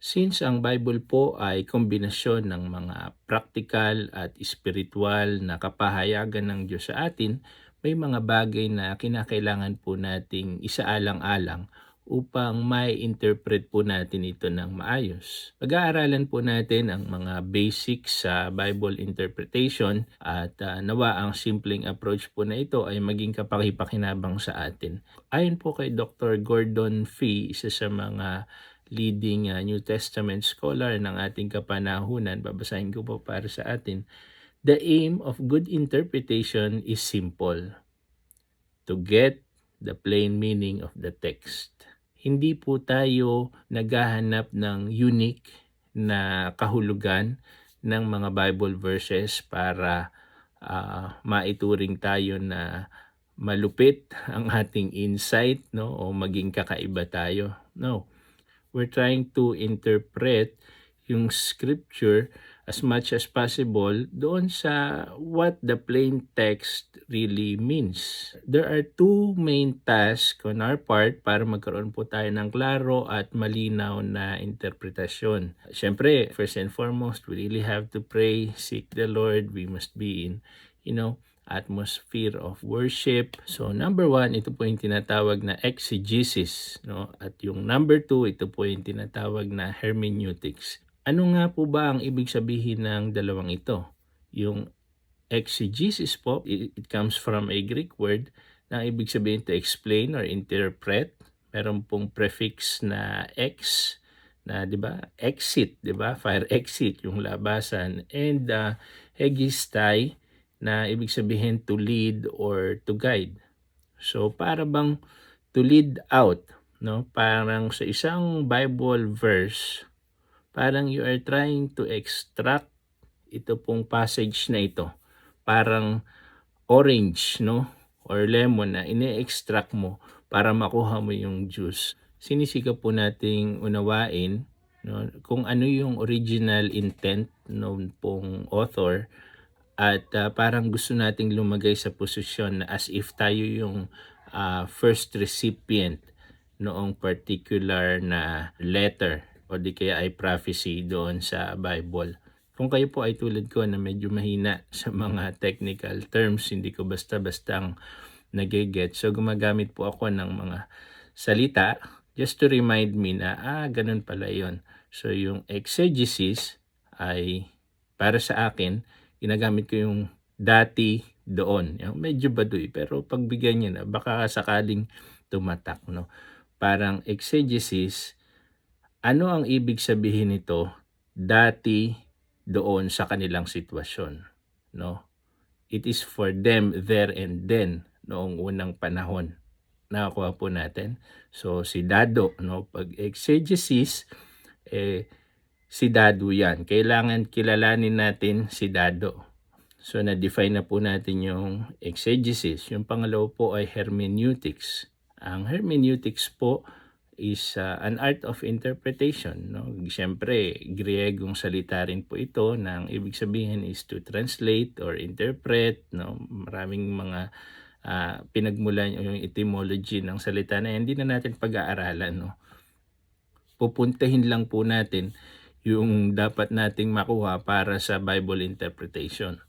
Since ang Bible po ay kombinasyon ng mga practical at spiritual na kapahayagan ng Diyos sa atin, may mga bagay na kinakailangan po nating isaalang-alang upang may interpret po natin ito ng maayos. Pag-aaralan po natin ang mga basics sa Bible interpretation at uh, nawa ang simpleng approach po na ito ay maging kapakipakinabang sa atin. Ayon po kay Dr. Gordon Fee, isa sa mga leading uh, New Testament scholar ng ating kapanahunan, babasahin ko po para sa atin, the aim of good interpretation is simple. To get the plain meaning of the text. Hindi po tayo naghahanap ng unique na kahulugan ng mga Bible verses para uh, maituring tayo na malupit ang ating insight no o maging kakaiba tayo. No we're trying to interpret yung scripture as much as possible doon sa what the plain text really means. There are two main tasks on our part para magkaroon po tayo ng klaro at malinaw na interpretasyon. Siyempre, first and foremost, we really have to pray, seek the Lord. We must be in, you know, atmosphere of worship. So number one, ito po yung tinatawag na exegesis. No? At yung number two, ito po yung tinatawag na hermeneutics. Ano nga po ba ang ibig sabihin ng dalawang ito? Yung exegesis po, it, comes from a Greek word na ibig sabihin to explain or interpret. Meron pong prefix na ex na 'di ba? Exit, 'di ba? Fire exit yung labasan and uh, hegistai na ibig sabihin to lead or to guide. So para bang to lead out, no? Parang sa isang Bible verse, parang you are trying to extract ito pong passage na ito. Parang orange, no? Or lemon na ine-extract mo para makuha mo yung juice. Sinisika po nating unawain no, kung ano yung original intent ng pong author at uh, parang gusto nating lumagay sa posisyon na as if tayo yung uh, first recipient noong particular na letter o di kaya ay prophecy doon sa Bible. Kung kayo po ay tulad ko na medyo mahina sa mga technical terms, hindi ko basta-bastang nagiget. So gumagamit po ako ng mga salita just to remind me na, ah, ganun pala yon So yung exegesis ay para sa akin, ginagamit ko yung dati doon. Yung medyo baduy pero pagbigyan niya na baka sakaling tumatak no. Parang exegesis ano ang ibig sabihin nito dati doon sa kanilang sitwasyon no. It is for them there and then noong unang panahon. Nakakuha po natin. So si Dado no pag exegesis eh si Dado yan. Kailangan kilalanin natin si Dado. So, na-define na po natin yung exegesis. Yung pangalawa po ay hermeneutics. Ang hermeneutics po is uh, an art of interpretation. No? Siyempre, Griegong salita rin po ito na ang ibig sabihin is to translate or interpret. No? Maraming mga uh, pinagmulan yung etymology ng salita na. Hindi na natin pag-aaralan. No? Pupuntahin lang po natin yung dapat nating makuha para sa Bible interpretation.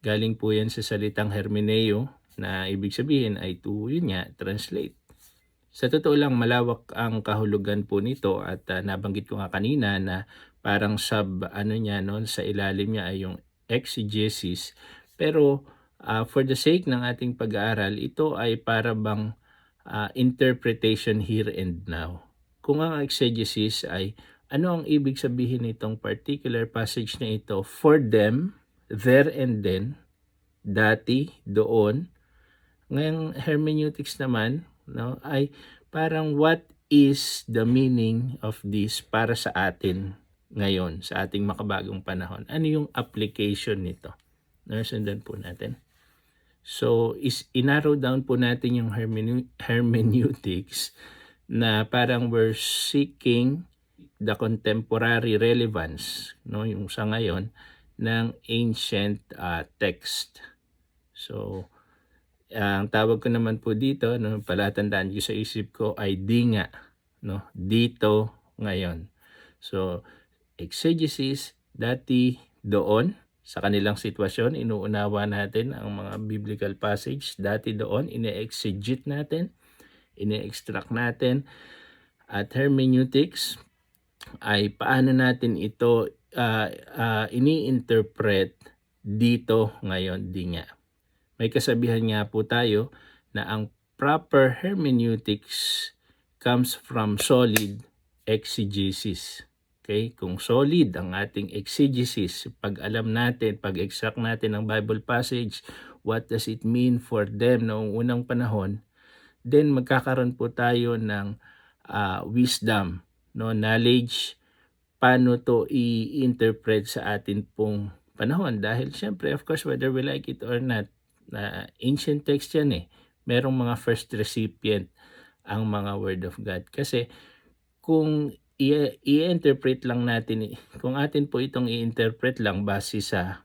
Galing po yan sa salitang hermeneo na ibig sabihin ay to yun nga, translate. Sa totoo lang malawak ang kahulugan po nito at uh, nabanggit ko nga kanina na parang sub ano niya noon sa ilalim niya ay yung exegesis pero uh, for the sake ng ating pag-aaral ito ay para bang uh, interpretation here and now. Kung ang exegesis ay ano ang ibig sabihin nitong particular passage na ito for them, there and then, dati, doon. Ngayong hermeneutics naman no, ay parang what is the meaning of this para sa atin ngayon, sa ating makabagong panahon. Ano yung application nito? Nasundan po natin. So, is inarrow down po natin yung hermeneutics na parang we're seeking the contemporary relevance no yung sa ngayon ng ancient uh, text. So uh, ang tawag ko naman po dito no palatandaan ko sa isip ko ay dinga no dito ngayon. So, exegesis dati doon sa kanilang sitwasyon, inuunawa natin ang mga biblical passage dati doon, ine-exegete natin, ine-extract natin, at hermeneutics ay paano natin ito ah, ah, ini-interpret dito ngayon di nga. May kasabihan nga po tayo na ang proper hermeneutics comes from solid exegesis. Okay? Kung solid ang ating exegesis, pag alam natin, pag extract natin ng Bible passage, what does it mean for them noong unang panahon, then magkakaroon po tayo ng ah, wisdom, no knowledge, paano to i-interpret sa atin pong panahon. Dahil syempre, of course, whether we like it or not, na ancient text yan eh. Merong mga first recipient ang mga word of God. Kasi kung i-interpret lang natin, kung atin po itong i-interpret lang base sa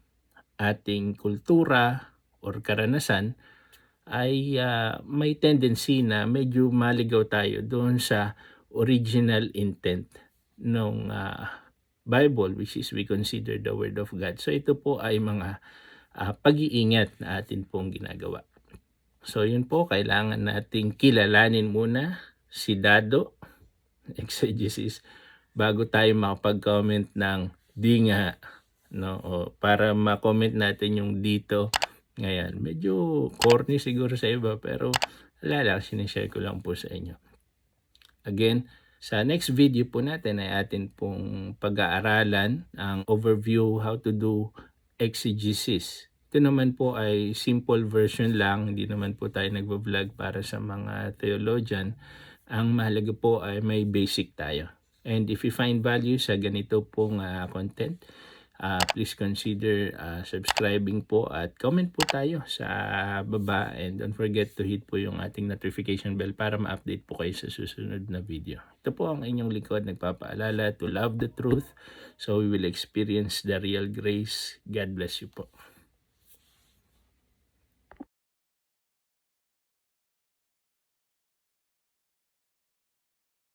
ating kultura or karanasan, ay ah, may tendency na medyo maligaw tayo doon sa original intent ng Bible which is we consider the Word of God. So ito po ay mga ah, pag-iingat na atin pong ginagawa. So yun po, kailangan nating kilalanin muna si Dado, exegesis, bago tayo makapag-comment ng di nga, no? O, para ma-comment natin yung dito. Ngayon, medyo corny siguro sa iba, pero wala lang, sinishare ko lang po sa inyo. Again, sa next video po natin ay atin pong pag-aaralan ang overview how to do exegesis. Ito naman po ay simple version lang, hindi naman po tayo nagvo-vlog para sa mga theologian. Ang mahalaga po ay may basic tayo. And if you find value sa ganito pong ah, content, ah, please consider ah, subscribing po at comment po tayo sa baba and don't forget to hit po yung ating notification bell para ma-update po kayo sa susunod na video. Ito po ang inyong likod nagpapaalala to love the truth so we will experience the real grace. God bless you po.